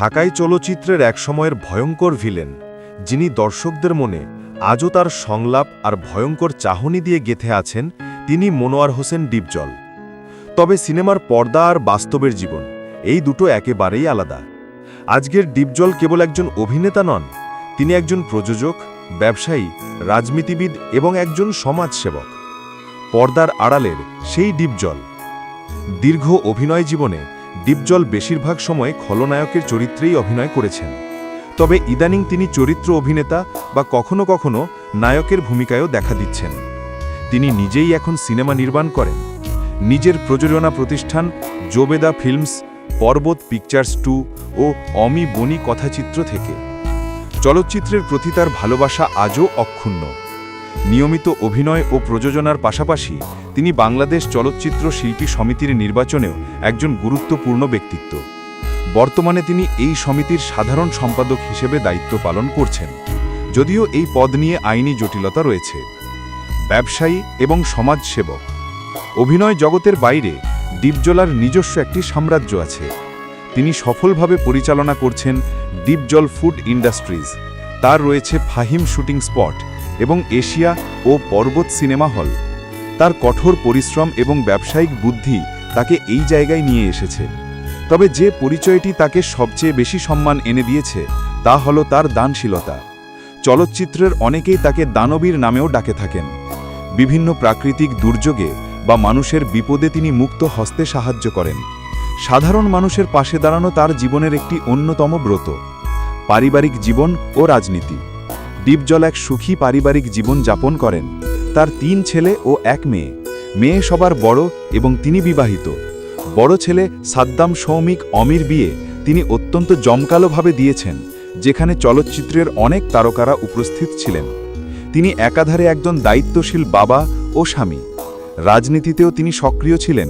ঢাকাই চলচ্চিত্রের এক সময়ের ভয়ঙ্কর ভিলেন, যিনি দর্শকদের মনে আজও তার সংলাপ আর ভয়ঙ্কর চাহনি দিয়ে গেথে আছেন তিনি মনোয়ার হোসেন ডিপজল। তবে সিনেমার পর্দা আর বাস্তবের জীবন, এই দুটো একেবারেই আলাদা। আজকের ডিপজল কেবল একজন অভিনেতা নন, তিনি একজন প্রযোজক, ব্যবসায়ী, রাজনীতিবিদ এবং একজন সমাজসেবক। পর্দার আড়ালের সেই ডিপজল। দীর্ঘ অভিনয় জীবনে ডিপজল বেশিরভাগ সময় খলনায়কের চরিত্রেই অভিনয় করেছেন। তবে ইদানিং তিনি চরিত্র অভিনেতা বা কখনো কখনো নায়কের ভূমিকায়ও দেখা দিচ্ছেন। তিনি নিজেই এখন সিনেমা নির্মাণ করেন। নিজের প্রযোজনা প্রতিষ্ঠান Jobeda films, Parbat pictures two ও অমি বনি কথাচিত্র থেকে। চলচ্চিত্রের প্রতি তার ভালোবাসা আজও অক্ষুণ্ণ। নিয়মিত অভিনয় ও প্রযোজনার পাশাপাশি তিনি বাংলাদেশ চলচ্চিত্র শিল্পী সমিতির নির্বাচনেও একজন গুরুত্বপূর্ণ ব্যক্তিত্ব। বর্তমানে তিনি এই সমিতির সাধারণ সম্পাদক হিসেবে দায়িত্ব পালন করছেন। যদিও এই পদ নিয়ে আইনি জটিলতা রয়েছে। ব্যবসায়ী এবং সমাজসেবক। অভিনয় জগতের বাইরে ডিপজলার নিজস্ব একটি সাম্রাজ্য আছে। তিনি সফলভাবে পরিচালনা করছেন ডিপজল ফুড ইন্ডাস্ট্রিজ। তার রয়েছে ফাহিম শুটিং স্পট। এবং এশিয়া ও পর্বত সিনেমা হল। তার কঠোর পরিশ্রম এবং ব্যবসায়িক বুদ্ধি তাকে এই জায়গায় নিয়ে এসেছে। তবে যে পরিচয়টি তাকে সবচেয়ে বেশি সম্মান এনে দিয়েছে, তা হল তার দানশীলতা। চলচ্চিত্রের অনেকেই তাকে দানবীর নামেও ডাকে থাকেন। বিভিন্ন প্রাকৃতিক দুর্যোগে বা মানুষের বিপদে তিনি মুক্ত হস্তে সাহায্য করেন। সাধারণ মানুষের পাশে দাঁড়ানো তার জীবনের একটি অন্যতম ব্রত। পারিবারিক জীবন ও রাজনীতি। ডিপজল এক সুখী পারিবারিক জীবন যাপন করেন। তার তিন ছেলে ও এক মেয়ে। মেয়ে সবার বড় এবং তিনি বিবাহিত। বড় ছেলে সাদ্দাম সৌমিক অমির বিয়ে তিনি অত্যন্ত জমকালোভাবে দিয়েছেন, যেখানে চলচ্চিত্রের অনেক তারকারা উপস্থিত ছিলেন। তিনি একাধারে একজন দায়িত্বশীল বাবা ও স্বামী। রাজনীতিতেও তিনি সক্রিয় ছিলেন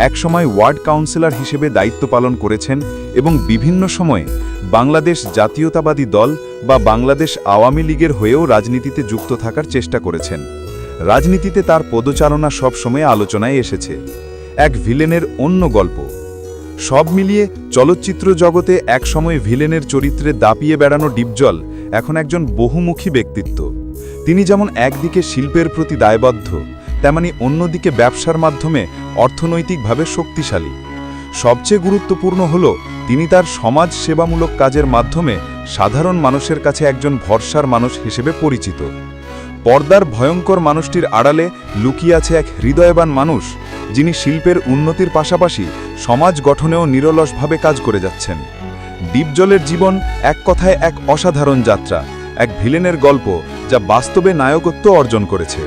একসময় ওয়ার্ড কাউন্সিলর হিসেবে দায়িত্ব পালন করেছেন এবং বিভিন্ন সময়ে বাংলাদেশ জাতীয়তাবাদী দল বা বাংলাদেশ আওয়ামী লীগের হয়েও রাজনীতিতে যুক্ত থাকার চেষ্টা করেছেন। রাজনীতিতে তার পদচারণা সব সময় আলোচনায় এসেছে। এক ভিলেনের অন্য গল্প। সব মিলিয়ে চলচ্চিত্র জগতে একসময় ভিলেনের চরিত্রে দাপিয়ে বেড়ানো ডিপজল এখন একজন বহুমুখী ব্যক্তিত্ব। তিনি যেমন একদিকে শিল্পের প্রতি দায়বদ্ধ তেমনি অন্যদিকে ব্যবসার মাধ্যমে অর্থনৈতিকভাবে শক্তিশালী। সবচেয়ে গুরুত্বপূর্ণ হল, তিনি তার সমাজ সেবামূলক কাজের মাধ্যমে সাধারণ মানুষের কাছে একজন ভরসার মানুষ হিসেবে পরিচিত। পর্দার ভয়ঙ্কর মানুষটির আড়ালে লুকিয়ে আছে এক হৃদয়বান মানুষ, যিনি শিল্পের উন্নতির পাশাপাশি সমাজ গঠনেও নিরলসভাবে কাজ করে যাচ্ছেন। ডিপজলের জীবন এক কথায় এক অসাধারণ যাত্রা, এক ভিলেনের গল্প যা বাস্তবে নায়কত্ব অর্জন করেছে।